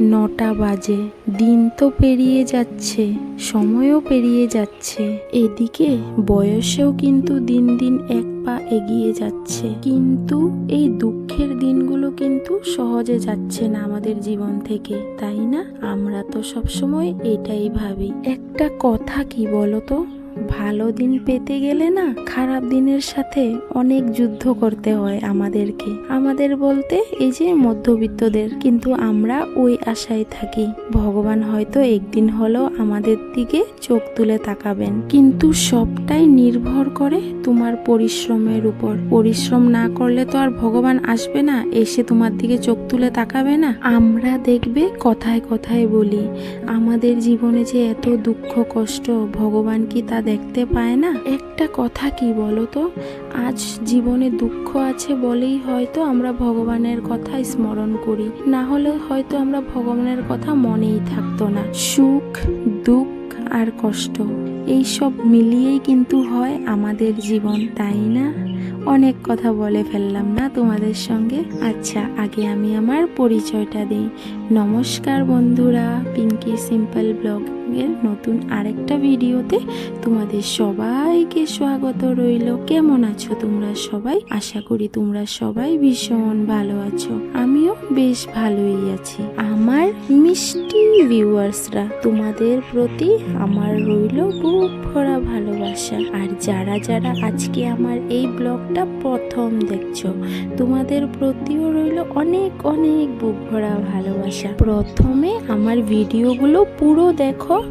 নটা বাজে। দিন তো পেরিয়ে যাচ্ছে, সময়ও পেরিয়ে যাচ্ছে। এদিকে বয়সেও কিন্তু দিন দিন এক পা এগিয়ে যাচ্ছে। কিন্তু এই দুঃখের দিনগুলো কিন্তু সহজে যাচ্ছে না আমাদের জীবন থেকে, তাই না? আমরা তো সবসময় এটাই ভাবি। একটা কথা কি বলতো? ভালো দিন পেতে গেলে না খারাপ দিনের সাথে অনেক যুদ্ধ করতে হয় আমাদেরকে। আমাদের বলতে এই যে মধ্যবিত্তদের। কিন্তু আমরা ওই আশায় থাকি। ভগবান হয়তো একদিন হলেও আমাদের দিকে চোখ তুলে তাকাবেন। কিন্তু সবটাই নির্ভর করে তোমার পরিশ্রমের উপর। পরিশ্রম না করলে তো আর ভগবান আসবে না, এসে তোমার দিকে চোখ তুলে তাকাবে না। আমরা দেখবে কথায় কথায় বলি, আমাদের জীবনে যে এত দুঃখ কষ্ট, ভগবান কি তা দেখতে পায় না? একটা কথা কি বলো তো? আজ জীবনে দুঃখ আছে বলেই হয়তো আমরা ভগবানের কথা স্মরণ করি। না হলে হয়তো আমরা ভগবানের কথা মনেই থাকতো না। সুখ, দুঃখ আর কষ্ট, এই সব মিলিয়েই কিন্তু হয় আমাদের জীবন, তাই না? অনেক কথা বলে ফেললাম না তোমাদের সঙ্গে? আচ্ছা আগে আমি আমার পরিচয়টা দিই। নমস্কার বন্ধুরা পিঙ্কি সিম্পল ব্লগের নতুন আরেকটা ভিডিওতে তোমাদের সবাইকে স্বাগত রইল। কেমন আছো তোমরা সবাই? আশা করি তোমরা সবাই ভীষণ ভালো আছো। আমিও বেশ ভালোই আছি। আমার মিষ্টি ভিউয়ার্সরা, তোমাদের প্রতি আমার রইল বুক ভরা ভালোবাসা। আর যারা যারা আজকে আমার এই ব্লগটা প্রথম দেখছ, তোমাদের প্রতিও রইল অনেক অনেক বুক ভরা ভালোবাসা। প্রথমে আমার ভিডিওগুলো পুরো দেখো।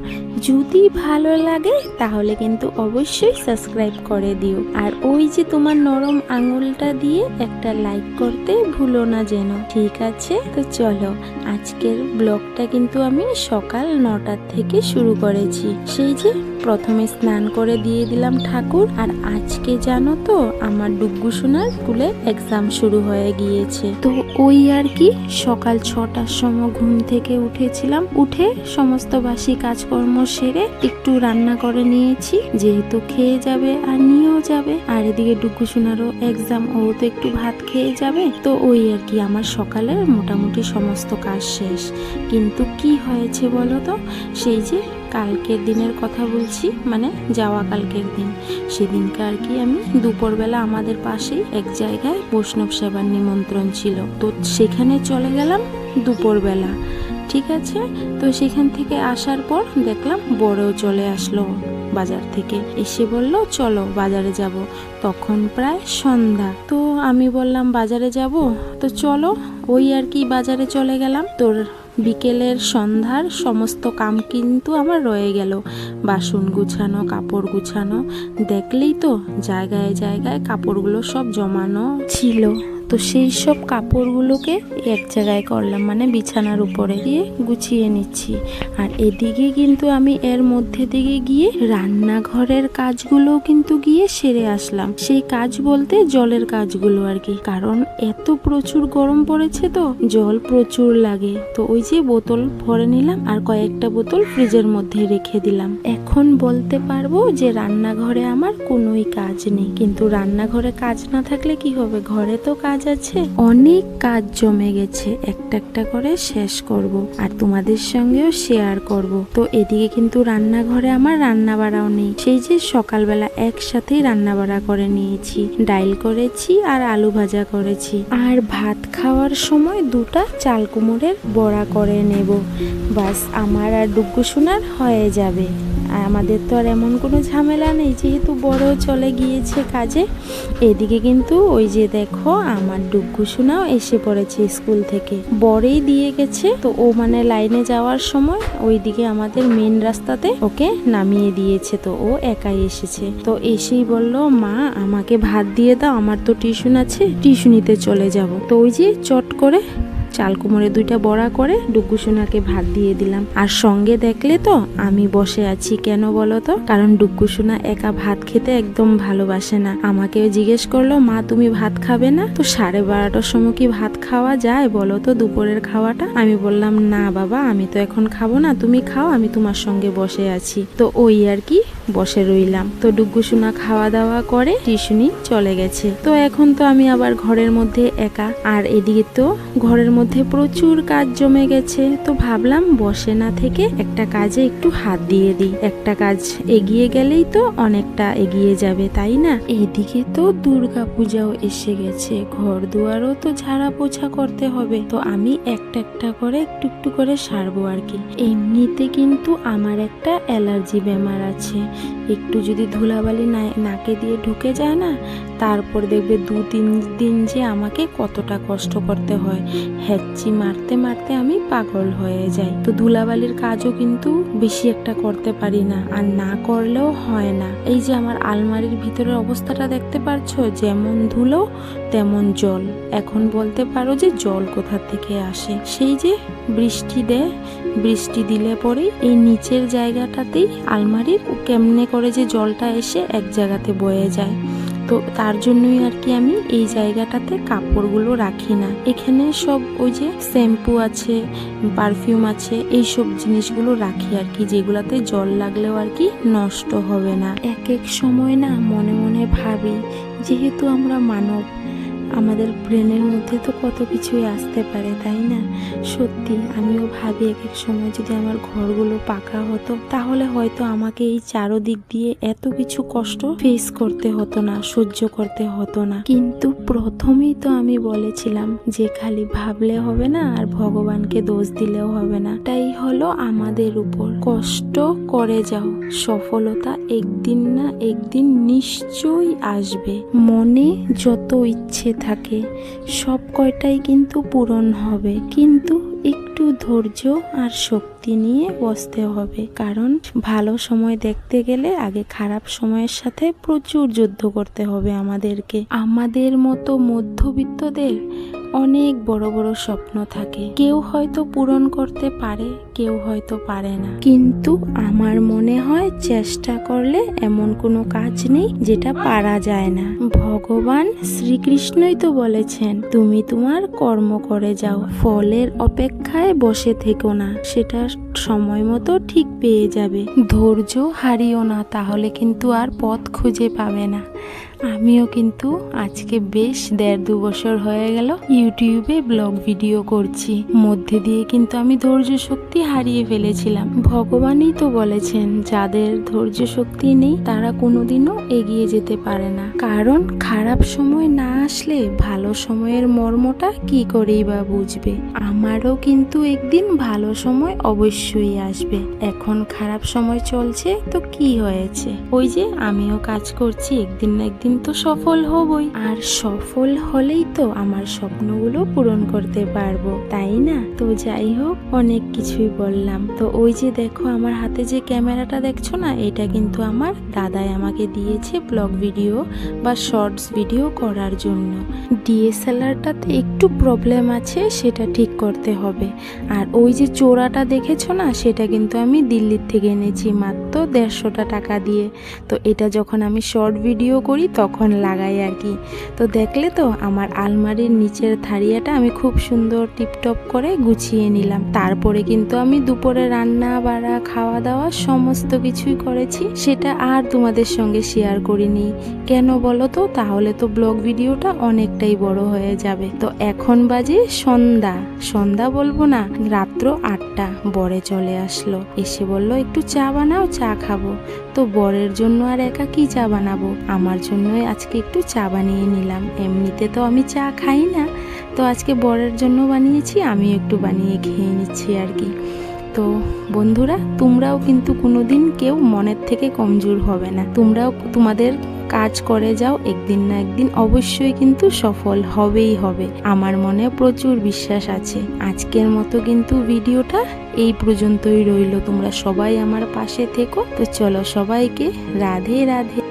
যদি ভালো লাগে, তাহলে কিন্তু অবশ্যই সাবস্ক্রাইব করে দিও। আর ওই যে তোমার নরম আঙুলটা দিয়ে একটা লাইক করতে ভুলো না যেন। ঠিক আছে? তো চলো, আজকের ব্লগটা কিন্তু আমি সকাল নটার থেকে শুরু করেছি। সেই যে প্রথমে স্নান করে দিয়ে দিলাম ঠাকুর। আর আজকে জানো তো, আমার ডুগ্গু সোনার স্কুলে এক্সাম শুরু হয়ে গিয়েছে। তো ওই আর কি, সকাল ছটার সময় ঘুম থেকে উঠেছিলাম। উঠে সমস্ত বাসি কাজকর্ম সেরে একটু রান্না করে নিয়েছি। যেহেতু খেয়ে যাবে আর নিয়েও যাবে। আর এদিকে ডুকু সোনারও এক্সাম ও তো একটু ভাত খেয়ে যাবে। তো ওই আর কি, আমার সকালে মোটামুটি সমস্ত কাজ শেষ। কিন্তু কি হয়েছে বলো তো? সেই যে কালকের দিনের কথা বলছি মানে যাওয়া কালকের দিন। সেদিনকে আর কি আমি দুপুরবেলা আমাদের পাশেই এক জায়গায় বৈষ্ণব সেবার নিমন্ত্রণ ছিল। তো সেখানে চলে গেলাম দুপুরবেলা, ঠিক আছে? তো সেখান থেকে আসার পর দেখলাম বড়ও চলে আসলো বাজার থেকে। এসে বলল, চলো বাজারে যাব। তখন প্রায় সন্ধ্যা। তো আমি বললাম, বাজারে যাব? তো চলো, ওই আর কি বাজারে চলে গেলাম। তোর বিকেলের সন্ধ্যার সমস্ত কাম কিন্তু আমার রয়ে গেল। বাসন গুছানো, কাপড় গুছানো, দেখলেই তো জায়গায় জায়গায় কাপড়গুলো সব জমানো ছিল। তো সেই সব কাপড়গুলোকে এক জায়গায় করলাম মানে বিছানার উপরে দিয়ে গুছিয়ে নিচ্ছি। আর এদিকে কিন্তু আমি এর মধ্যে দিকে গিয়ে রান্নাঘরের কাজগুলো কিন্তু গিয়ে সেরে আসলাম। সেই কাজ বলতে জলের কাজগুলো আর কি, কারণ এত প্রচুর গরম পড়েছে তো, জল প্রচুর লাগে। তো ওই যে বোতল ভরে নিলাম আর কয়েকটা বোতল ফ্রিজের মধ্যে রেখে দিলাম। এখন বলতে পারব যে রান্নাঘরে আমার কোনোই কাজ নেই, কিন্তু রান্নাঘরে কাজ না থাকলে কি হবে? ঘরে তো কাজ আছে? অনেক কাজ জমে গেছে, একটা একটা করে শেষ করব আর তোমাদের সঙ্গেও শেয়ার করব। তো এদিকে কিন্তু রান্নাঘরে আমার রান্না বাড়াও নেই। সেই যে সকালবেলা একসাথেই রান্না বাড়া করে নিয়েছি। ডাইল করেছি আর আলু ভাজা করেছি। আর ভাত খাওয়ার সময় দুটা চাল কুমড়ের বড়া করে নেব। বাস আমার আর ডুগ্গু সোনার হয়ে যাবে। আর আমাদের তো আর এমন কোনো ঝামেলা নেই, যেহেতু বড় চলে গিয়েছে কাজে। এদিকে কিন্তু ওই যে দেখো, আমার ডুগ্গু সোনাও এসে পড়েছে স্কুল থেকে। বরেই দিয়ে গেছে, তো ও মানে লাইনে যাওয়ার সময় ওইদিকে আমাদের মেন রাস্তাতে ওকে নামিয়ে দিয়েছে, তো ও একাই এসেছে। তো এসেই বলল, মা, আমাকে ভাত দিয়ে দাও, আমার তো টিউশন আছে, টিউশনিতে চলে যাব। তো ওই যে চট করে চাল কুমড়ে দুইটা বড়া করে ডুগ্গু সোনাকে ভাত দিয়ে দিলাম। আর সঙ্গে দেখলে তো আমি বসে আছি কেন বলো তো? কারণ ডুগ্গু সোনা একা ভাত খেতে একদম ভালোবাসে না। আমাকে জিজ্ঞেস করল, মা, তুমি ভাত খাবে না? তো সাড়ে বারোটার সময় কি ভাত খাওয়া যায় বলো তো দুপুরের খাওয়াটা? আমি বললাম, না বাবা, আমি তো এখন খাব না। তুমি খাও, আমি তোমার সঙ্গে বসে আছি। তো ওই আর কি, বসে রইলাম। তো ডুগ্গু সোনা খাওয়া দাওয়া করে টিউশনি চলে গেছে। তো এখন তো আমি আবার ঘরের মধ্যে একা। আর এদিকে তো ঘরের মধ্যে মধ্যে প্রচুর কাজ জমে গেছে। তো ভাবলাম বসে না থেকে একটা কাজে একটু হাত দিয়ে দিই। একটা কাজ এগিয়ে গেলেই তো অনেকটা এগিয়ে যাবে, তাই না? এদিকে তো দুর্গা পূজাও এসে গেছে। ঘর দুয়ারও তো ঝাড়া পোছা করতে হবে। তো আমি একটা একটা করে একটু একটু করে সারবো আর কি। এমনিতে কিন্তু আমার একটা অ্যালার্জি বেমার আছে। একটু যদি ধুলাবালি নাকে দিয়ে ঢুকে যায় না তারপর দেখবে দু তিন দিন যে আমাকে কতটা কষ্ট করতে হয়। হ্যাচ্চি মারতে মারতে আমি পাগল হয়ে যাই। তো ধুলাবালির কাজও কিন্তু বেশি একটা করতে পারি না, আর না করলেও হয় না। এই যে আমার আলমারির ভিতরের অবস্থাটা দেখতে পারছ, যেমন ধুলো, তেমন জল। এখন বলতে পারো যে জল কোথা থেকে আসে। সেই যে বৃষ্টি দেয়, বৃষ্টি দিলে পরেই এই নিচের জায়গাটাতেই আলমারির কেমনে করে যে জলটা এসে এক জায়গাতে বয়ে যায়। তো তার জন্যই আর কি আমি এই জায়গাটাতে কাপড়গুলো রাখি না। এখানে সব ওই যে শ্যাম্পু আছে, পারফিউম আছে এই সব জিনিসগুলো রাখি আর কি, যেগুলাতে জল লাগলেও আর কি নষ্ট হবে না। এক এক সময় না মনে মনে ভাবি, যেহেতু আমরা মানব আমাদের ব্রেনের মধ্যে তো কত কিছুই আসতে পারে, তাই না? সত্যি, আমিও ভাবি এক এক সময় যদি আমার ঘরগুলো পাকা হতো, তাহলে হয়তো আমাকে এই চারোদিক দিয়ে এত কিছু কষ্ট ফেস করতে হতো না, সহ্য করতে হতো না। কিন্তু প্রথমেই তো আমি বলেছিলাম যে খালি ভাবলে হবে না আর ভগবানকে দোষ দিলেও হবে না। তাই হলো আমাদের উপর। কষ্ট করে যাও, সফলতা একদিন না একদিন নিশ্চয়ই আসবে। মনে যত ইচ্ছে থাকে। সব কয়টাই কিন্তু পূরণ হবে। কিন্তু একটু ধৈর্য আর শক্তি নিয়ে বসতে হবে। কারণ ভালো সময় দেখতে গেলে আগে খারাপ সময়ের সাথে প্রচুর যুদ্ধ করতে হবে আমাদেরকে। আমাদের মতো মধ্যবিত্তদের অনেক বড় বড় স্বপ্ন থাকে। কেউ হয়তো পূরণ করতে পারে, কেউ হয়তো পারে না। কিন্তু আমার মনে হয় চেষ্টা করলে এমন কোনো কাজ নেই যেটা পারা যায় না। ভগবান শ্রীকৃষ্ণই তো বলেছেন, তুমি তোমার কর্ম করে যাও, ফলের অপেক্ষায় বসে থেকো না, সেটা সময় মতো ঠিক পেয়ে যাবে। ধৈর্য হারিও না, তাহলে কিন্তু আর পথ খুঁজে পাবে না। আমিও কিন্তু আজকে বেশ দেড় দু বছর হয়ে গেল ইউটিউবে ব্লগ ভিডিও করছি। মধ্যে দিয়ে কিন্তু আমি ধৈর্য শক্তি হারিয়ে ফেলেছিলাম। ভগবানই তো বলেছেন, যাদের ধৈর্য শক্তি নেই, তারা কোনোদিনও এগিয়ে যেতে পারে না। কারণ খারাপ সময় না আসলে ভালো সময়ের মর্মটা কি করেই বা বুঝবে? আমারও কিন্তু একদিন ভালো সময় অবশ্যই আসবে। এখন খারাপ সময় চলছে, তো কি হয়েছে? ওই যে আমিও কাজ করছি, একদিন না একদিন তো সফল হবই। আর সফল হলেই তো আমার স্বপ্নগুলো পূরণ করতে পারব, তাই না? তো যাই হোক, অনেক কিছুই বললাম। তো ওই যে দেখো, আমার হাতে যে ক্যামেরাটা দেখছ না, এটা কিন্তু আমার দাদাই আমাকে দিয়েছে ব্লগ ভিডিও বা শর্টস ভিডিও করার জন্য। ডিএসএলআরটাতে একটু প্রবলেম আছে, সেটা ঠিক করতে হবে। আর ওই যে চোরাটা দেখেছ না, সেটা কিন্তু আমি দিল্লির থেকে এনেছি মাত্র দেড়শোটা টাকা দিয়ে। তো এটা যখন আমি শর্ট ভিডিও করি তখন লাগাই আর কি। তো দেখলে তো আমার আলমারির নিচের থারিয়াটা আমি খুব সুন্দর টিপটপ করে গুছিয়ে নিলাম। তারপরে কিন্তু আমি দুপুরে রান্না, বাড়া খাওয়া দাওয়া সমস্ত কিছুই করেছি। সেটা আর তোমাদের সঙ্গে শেয়ার করিনি। কেন বলো তো? তাহলে তো ব্লগ ভিডিওটা অনেকটাই বড় হয়ে যাবে। তো এখন বাজে সন্ধ্যা। সন্ধ্যা বলব না, রাত্র আটটা। বরে চলে আসলো। এসে বলল, একটু চা বানাও, চা খাব। তো বরের জন্য আর একা কি চা বানাবো? আমার জন্যই আজকে একটু চা বানিয়ে নিলাম। এমনিতে তো আমি চা খাই না। তো আজকে বরের জন্য বানিয়েছি আমি একটু বানিয়ে খেয়ে নিচ্ছি আর কি। তো বন্ধুরা, তোমরাও কিন্তু কোনোদিন কেউ মনের থেকে কমজোর হবে না। তোমরাও তোমাদের কাজ করে যাও, একদিন না একদিন অবশ্যই কিন্তু সফল হবেই হবে। আমার মনে প্রচুর বিশ্বাস আছে। আজকের মতো কিন্তু ভিডিওটা এই পর্যন্তই রইল। তোমরা সবাই আমার পাশে থেকো। তো চলো সবাইকে রাধে রাধে।